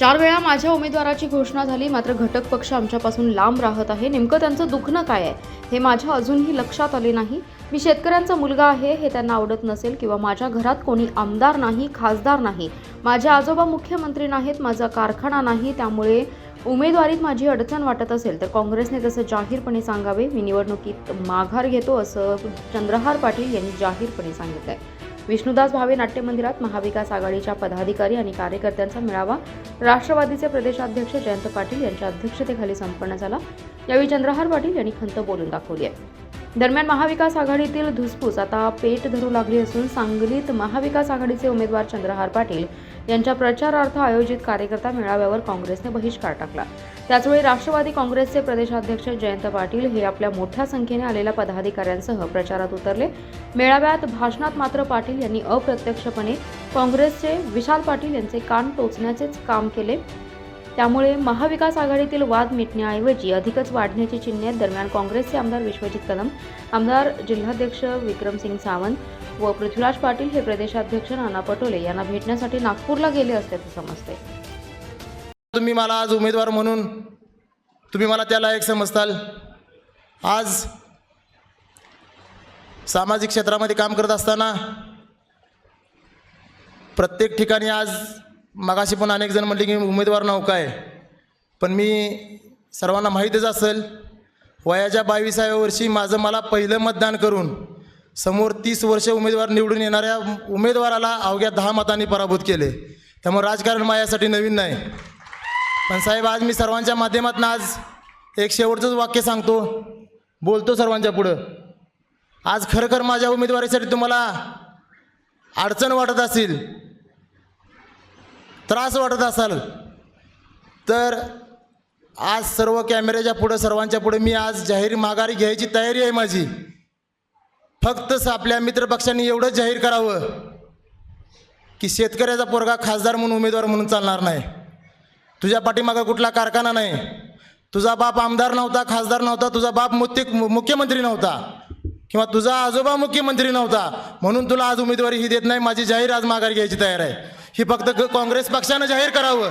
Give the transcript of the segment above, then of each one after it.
चार वेळा माझ्या उमेदवाराची घोषणा झाली मात्र घटक पक्ष आमच्यापासून लांब राहत आहे. नेमकं त्यांचं दुखणं काय आहे हे माझ्या अजूनही लक्षात आले नाही. मी शेतकऱ्यांचा मुलगा आहे हे त्यांना आवडत नसेल किंवा माझ्या घरात कोणी आमदार नाही खासदार नाही. माझे आजोबा मुख्यमंत्री नाहीत माझा कारखाना नाही त्यामुळे उमेदवारीत माझी अडचण वाटत असेल. तर काँग्रेसने तसं जाहीरपणे सांगावे. मी निवडणुकीत माघार घेतो असं चंद्रहार पाटील यांनी जाहीरपणे सांगितलं आहे विष्णुदास भावे नाट्य मंदिरात महाविकास आघाडीच्या पदाधिकारी आणि कार्यकर्त्यांचा मेळावा. राष्ट्रवादीचे प्रदेशाध्यक्ष जयंत पाटील यांच्या अध्यक्षतेखाली संपन्न झाला. यावेळी चंद्रहार पाटील यांनी खंत बोलून दाखवली आहे. दरम्यान महाविकास आघाडीतील धुसफूस आता पेट धरू लागली असून सांगलीत महाविकास आघाडीचे उमेदवार चंद्रहार पाटील यांच्या प्रचारार्थ आयोजित कार्यकर्ता मेळाव्यावर काँग्रेसने बहिष्कार टाकला. त्याचवेळी राष्ट्रवादी काँग्रेसचे प्रदेशाध्यक्ष जयंत पाटील हे आपल्या मोठ्या संख्येने आलेल्या पदाधिकाऱ्यांसह प्रचारात उतरले. मेळाव्यात भाषणात मात्र पाटील यांनी अप्रत्यक्षपणे काँग्रेसचे विशाल पाटील यांचे कान टोचण्याचेच काम केले. त्यामुळे महाविकास आघाडीतील वाद मिटण्याऐवजी अधिकच वाढण्याची चिन्हे दरम्यान काँग्रेसचे आमदार विश्वजित कदम आमदार जिल्हाध्यक्ष विक्रमसिंग सावंत व पृथ्वीराज पाटील हे प्रदेशाध्यक्ष नाना पटोले यांना भेटण्यासाठी नागपूरला गेले असल्याचे समजते. तुम्ही मला आज उमेदवार म्हणून तुम्ही मला त्याला एक समजताल. आज सामाजिक क्षेत्रामध्ये काम करत असताना प्रत्येक ठिकाणी आज मगाशी पण अनेक जण म्हटले की उमेदवार नाव काय? पण मी सर्वांना माहीतच असेल वयाच्या बावीसाव्या वर्षी माझं मला पहिलं मतदान करून समोर तीस वर्ष उमेदवार निवडून येणाऱ्या उमेदवाराला अवघ्या दहा मतांनी पराभूत केले. त्यामुळे राजकारण माझ्यासाठी नवीन नाही. पण साहेब आज मी सर्वांच्या माध्यमातून आज एक शेवटचंच वाक्य सांगतो. बोलतो सर्वांच्या पुढं. आज खरं माझ्या उमेदवारीसाठी तुम्हाला अडचण वाटत असेल त्रास वाटत असाल तर आज सर्व कॅमेऱ्याच्या पुढं सर्वांच्या पुढे मी आज जाहीर माघारी घ्यायची तयारी आहे माझी. फक्त आपल्या मित्रपक्षांनी एवढंच जाहीर करावं की शेतकऱ्याचा पोरगा खासदार म्हणून उमेदवार म्हणून चालणार नाही. तुझ्या पाठीमागं कुठला कारखाना नाही. तुझा बाप आमदार नव्हता खासदार नव्हता तुझा बाप मुत्य मुख्यमंत्री नव्हता किंवा तुझा आजोबा मुख्यमंत्री नव्हता म्हणून तुला आज उमेदवारी ही देत नाही माझी जाहीर आज माघारी घ्यायची तयार आहे. ही फक्त काँग्रेस पक्षानं जाहीर करावं.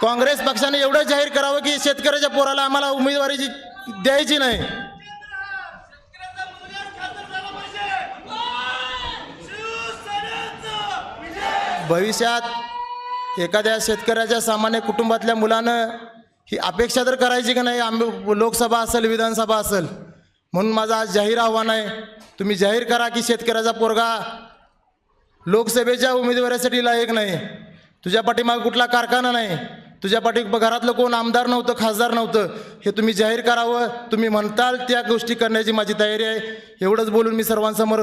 काँग्रेस पक्षाने एवढं जाहीर करावं की शेतकऱ्याच्या पोराला आम्हाला उमेदवारीची द्यायची नाही. भविष्यात एखाद्या शेतकऱ्याच्या सामान्य कुटुंबातल्या मुलानं ही अपेक्षा तर करायची का नाही? आम्ही लोकसभा असेल विधानसभा असेल. म्हणून माझं आज जाहीर आव्हान आहे तुम्ही जाहीर करा की शेतकऱ्याचा पोरगा लोकसभेच्या उमेदवारासाठी लायक नाही. तुझ्या पाठीमागे कुठला कारखाना नाही. तुझ्या पाठी घरातलं कोण आमदार नव्हतं खासदार नव्हतं हे तुम्ही जाहीर करावं. तुम्ही म्हणताल त्या गोष्टी करण्याची माझी तयारी आहे. एवढंच बोलून मी सर्वांसमोर